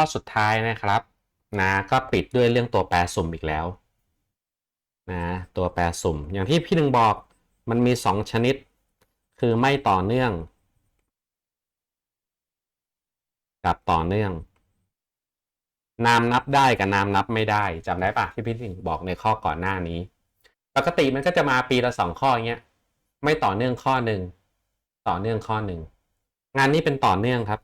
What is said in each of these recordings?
ข้อสุดท้ายนะครับนะก็ปิดด้วยเรื่องตัวแปรสุ่มอีกแล้วนะตัวแปรสุ่ม อย่างที่พี่หนึ่งบอกมันมี 2 ชนิด คือไม่ต่อเนื่อง กับต่อเนื่อง นามนับได้กับนามนับไม่ได้จำได้ปะที่พี่หนึ่งบอกในข้อก่อนหน้านี้ ปกติมันก็จะมาปีละสองข้อเงี้ยไม่ต่อเนื่องข้อหนึ่งต่อเนื่องข้อหนึ่งงานนี้เป็นต่อเนื่องครับ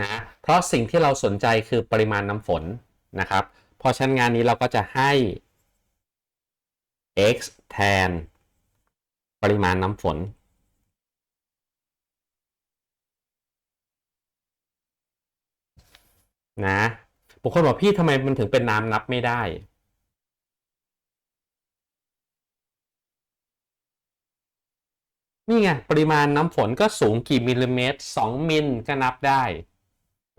นะเพราะสิ่งที่เราสนใจคือปริมาณน้ำฝนนะครับเพราะชั้นงานนี้เราก็จะให้ x แทน ปริมาณน้ำฝน นะบางคนบอกพี่ทำไมมันถึงเป็นน้ำนับไม่ได้ นี่ไง ปริมาณน้ำฝนก็สูงกี่มิลลิเมตร 2 มิลก็นับได้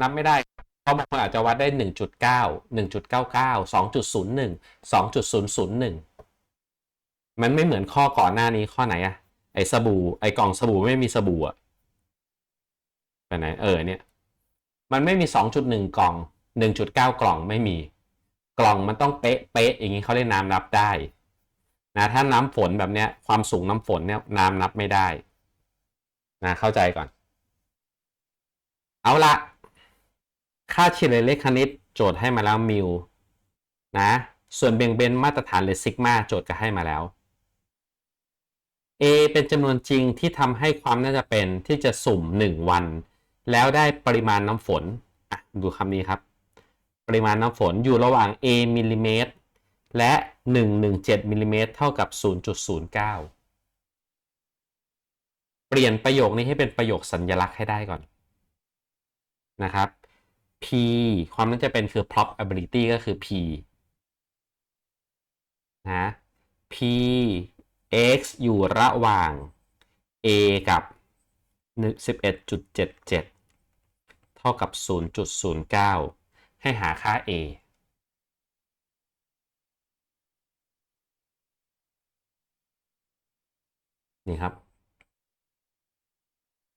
นับไม่ได้เพราะบางคนอาจจะวัดได้ 1.9 1.99 2.01 2.001 มันไม่เหมือนข้อก่อนหน้านี้ข้อไหนอะไอสบู่ไอกล่องสบู่ไม่มีสบู่อะไปไหนเออเนี่ยมันไม่มี 2.1 กล่อง 1.9 กล่องไม่มี กล่องมันต้องเป๊ะเป๊ะอย่างนี้เขาเรียกน้ำนับได้นะถ้าน้ำฝนแบบเนี้ยความสูงน้ำฝนเนี่ยน้ำนับไม่ได้นะเข้าใจก่อน เอาละ ค่าเฉลี่ยเลขคณิตโจทย์ให้มาแล้วมิวนะส่วนเบี่ยงเบนมาตรฐานหรือซิกมาโจทย์ก็ให้มาแล้ว A เป็นจำนวนจริงที่ทำให้ความน่าจะเป็นที่จะสุ่ม 1 วัน แล้วได้ปริมาณน้ำฝนอะดูคำนี้ครับ ปริมาณน้ำฝนอยู่ระหว่าง A มิลลิเมตรและ 117มิลลิเมตรเท่ากับ 0.09 เปลี่ยนประโยคนี้ให้เป็นประโยคสัญลักษณ์ให้ได้ก่อนนะครับ P ความน่าจะเป็นคือ probability ก็คือ P นะ P x อยู่ระหว่าง A กับ 11.77 เท่ากับ 0.09 ให้หาค่า A นี่ครับ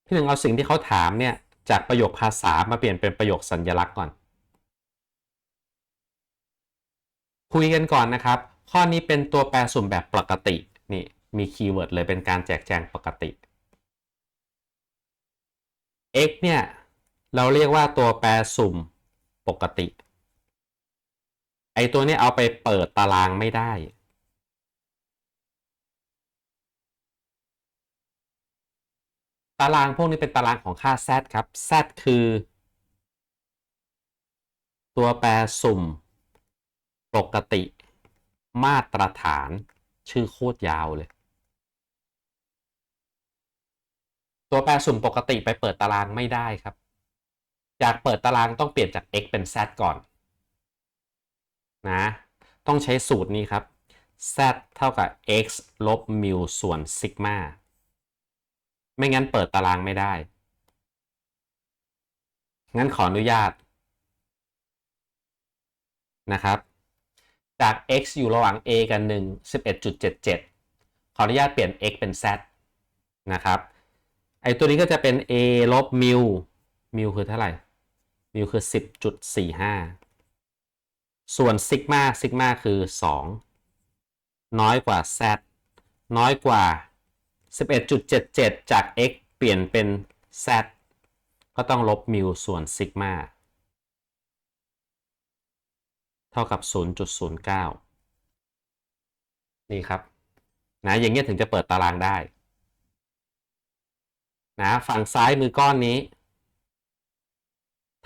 พี่หนึ่งเอาสิ่งที่เขาถามเนี่ย จากประโยคภาษามาเปลี่ยนเป็นประโยคสัญญลักษณ์ก่อน คุยกันก่อนนะครับ ข้อนี้เป็นตัวแปรสุ่มแบบปกตินี่มีคีย์เวิร์ดเลยเป็นการแจกแจงปกติ x เนี่ย เราเรียกว่าตัวแปรสุ่มปกติ ไอตัวนี้เอาไปเปิดตารางไม่ได้ ตารางพวกนี้เป็นตารางของค่า z ครับ z คือ ตัวแปรสุ่ม ปกติ มาตรฐานชื่อโคตรยาวเลย ตัวแปรสุ่มปกติไปเปิดตารางไม่ได้ครับจากเปิดตารางต้องเปลี่ยนจาก x เป็น z ก่อน นะ ต้องใช้สูตรนี้ครับ z เท่ากับ x ลบมิวส่วนซิกมา ไม่งั้นเปิดตารางไม่ได้ งั้นขออนุญาตนะครับ จาก x อยู่ระหว่าง a กับ1 11.77 ขออนุญาตเปลี่ยน x เป็น z นะครับ ไอตัวนี้ก็จะเป็น a ลบมิวมิวคือเท่าไหร่ มิวคือ 10.45 ส่วนซิกมาซิกมาคือ 2 น้อยกว่า z น้อยกว่า 11.77 จาก x เปลี่ยนเป็น z ก็ต้องลบมิวส่วนซิกมาเท่ากับ 0.09 นี่ครับ นะ อย่างเงี้ยถึงจะเปิดตารางได้ นะ ฝั่งซ้ายมือก้อนนี้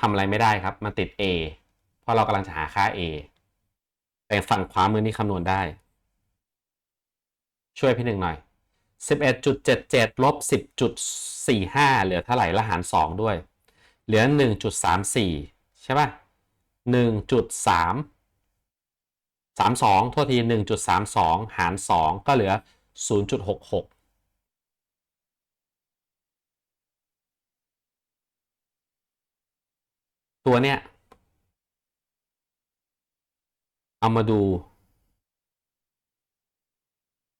ทำอะไรไม่ได้ครับ มันติด a เพราะเรากำลังจะหาค่า a แต่ฝั่งขวามือนี้คำนวณได้ ช่วยพี่หนึ่งหน่อย 11.77ลบ10.45 เหลือเท่าไหร่ละหาร 2 ด้วย เหลือ 1.34 ใช่ป่ะ 1.3 32โทษที 1.32 หาร 2 ก็เหลือ 0.66ตัวเนี้ยเอามาดู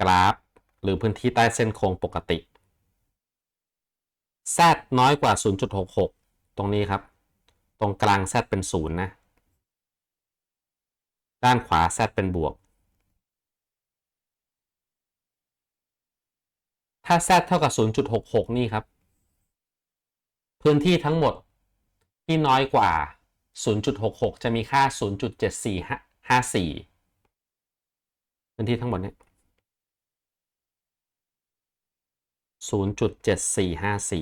กราฟ หรือพื้นที่ใต้เส้นโค้งปกติ z น้อยกว่า 0.66 ตรงนี้ครับ ตรงกลาง z เป็นศูนย์นะ ด้านขวา z เป็นบวก ถ้า z เท่ากับ 0.66 นี่ครับ พื้นที่ทั้งหมดที่น้อยกว่า 0.66 จะมีค่า 0.7454 พื้นที่ทั้งหมดเนี่ย 0.7454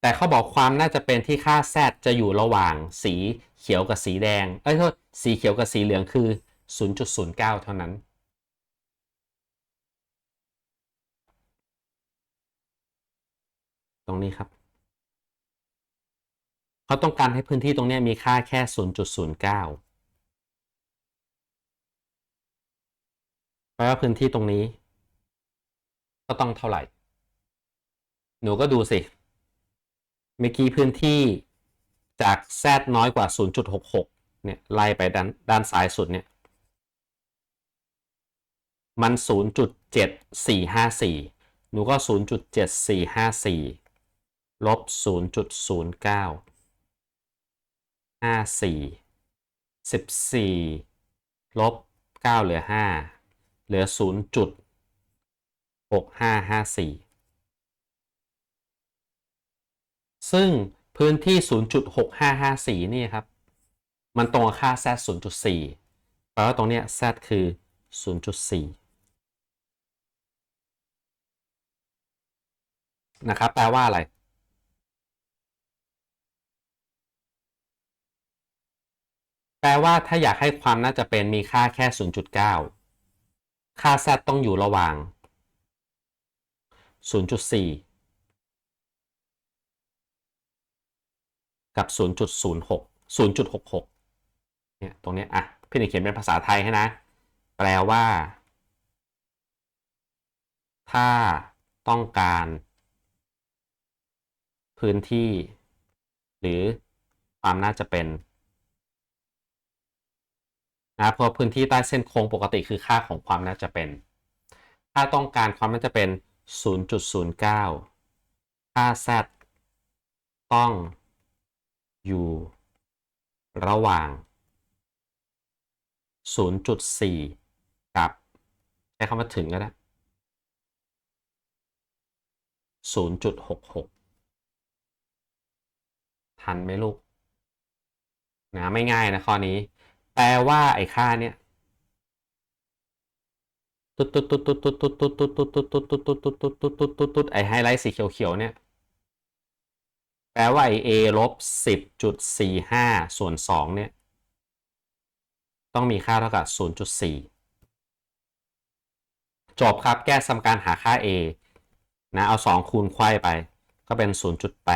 แต่เขาบอกความน่าจะเป็นที่ค่า z จะอยู่ระหว่างสีเขียวกับสีแดง เอ้ยโทษสีเขียวกับสีเหลืองคือ 0.09 เท่านั้น ตรงนี้ครับเขาต้องการให้พื้นที่ตรงนี้มีค่าแค่ 0.09แปลว่าพื้นที่ตรงนี้ ก็ต้องเท่าไหร่ หนูก็ดูสิ เมื่อกี้พื้นที่จาก z น้อยกว่า 0.66 เนี่ยไล่ไปด้านด้านซ้ายสุดเนี่ย มัน 0.7454 หนูก็ 0.7454 ลบ 0.09 54 14 ลบ 9 เหลือ 5 เหลือ 0. 6554 ซึ่งพื้นที่ 0.6554 นี่ครับ มันตรงกับค่า z 0.4 แปลว่าตรงเนี้ย z คือ 0.4 นะครับ แปลว่าอะไรแปลว่าถ้าอยากให้ความน่าจะเป็นมีค่าแค่ 0.9 ค่า z ต้องอยู่ระหว่าง 0.4 กับ 0.06 0.66 เนี่ย ตรงนี้อะ พี่หนึ่งเขียนเป็นภาษาไทยให้นะ แปลว่า ถ้าต้องการ พื้นที่ หรือความน่าจะเป็นนะเพราะพื้นที่ใต้เส้นโค้งปกติคือค่าของความน่าจะเป็น ถ้าต้องการความน่าจะเป็น 0.09 ค่า z ต้องอยู่ ระหว่าง 0.4 กับ ใช้คำว่าถึงก็ได้ 0.66 ทันไหมลูก นะ ไม่ง่ายนะข้อนี้ แปลว่าไอ้ค่าเนี้ย ตุ๊ดตุ๊ดตุ๊ดตุ๊ดตุ๊ดตุ๊ดตุ๊ดตุ๊ดตุ๊ดตุ๊ดตุ๊ดตุ๊ดตุ๊ดตุ๊ดตุ๊ดตุ๊ดตุ๊ดตุ๊ดไอไฮไลท์สีเขียวๆเนี่ย แปลว่าไอ้ a ลบสิบจุดสี่ห้าส่วนสองเนี่ย ต้องมีค่าเท่ากับศูนย์จุดสี่จบครับแก้สมการหาค่า a นะเอาสองคูณไขว้ไป ก็เป็น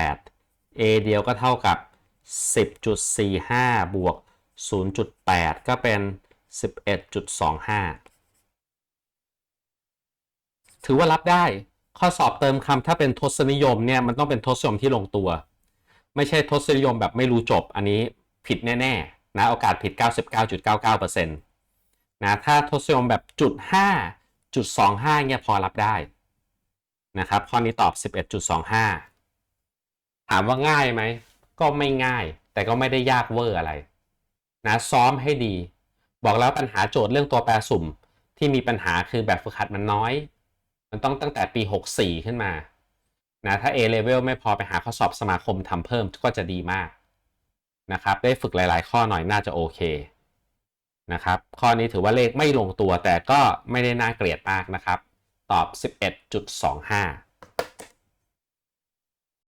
0.8 a เดียวก็เท่ากับ 10.45 บวก 0.8 ก็เป็น 11.25 ถือว่ารับได้ ข้อสอบเติมคำถ้าเป็นทศนิยมเนี่ยมันต้องเป็นทศนิยมที่ลงตัว ไม่ใช่ทศนิยมแบบไม่รู้จบอันนี้ผิดแน่ๆนะโอกาสผิด 99.99%นะถ้าทศนิยมแบบจุด5จุด25เนี่ยพอรับได้นะครับข้อนี้ตอบ 11.25 ถามว่าง่ายไหม ก็ไม่ง่าย แต่ก็ไม่ได้ยากเวอร์อะไรนะซ้อมให้ดี บอกแล้วปัญหาโจทย์เรื่องตัวแปรสุ่มที่มีปัญหาคือแบบฝึกหัดมันน้อย มันต้องตั้งแต่ปี 64 ขึ้นมานะถ้า A level ไม่พอไปหาข้อสอบสมาคมทำเพิ่มก็จะดีมากนะครับได้ฝึกหลาย ๆ ข้อหน่อยน่าจะโอเคนะครับข้อนี้ถือว่าเลขไม่ลงตัวแต่ก็ไม่ได้น่าเกลียดมากนะครับ ตอบ 11.25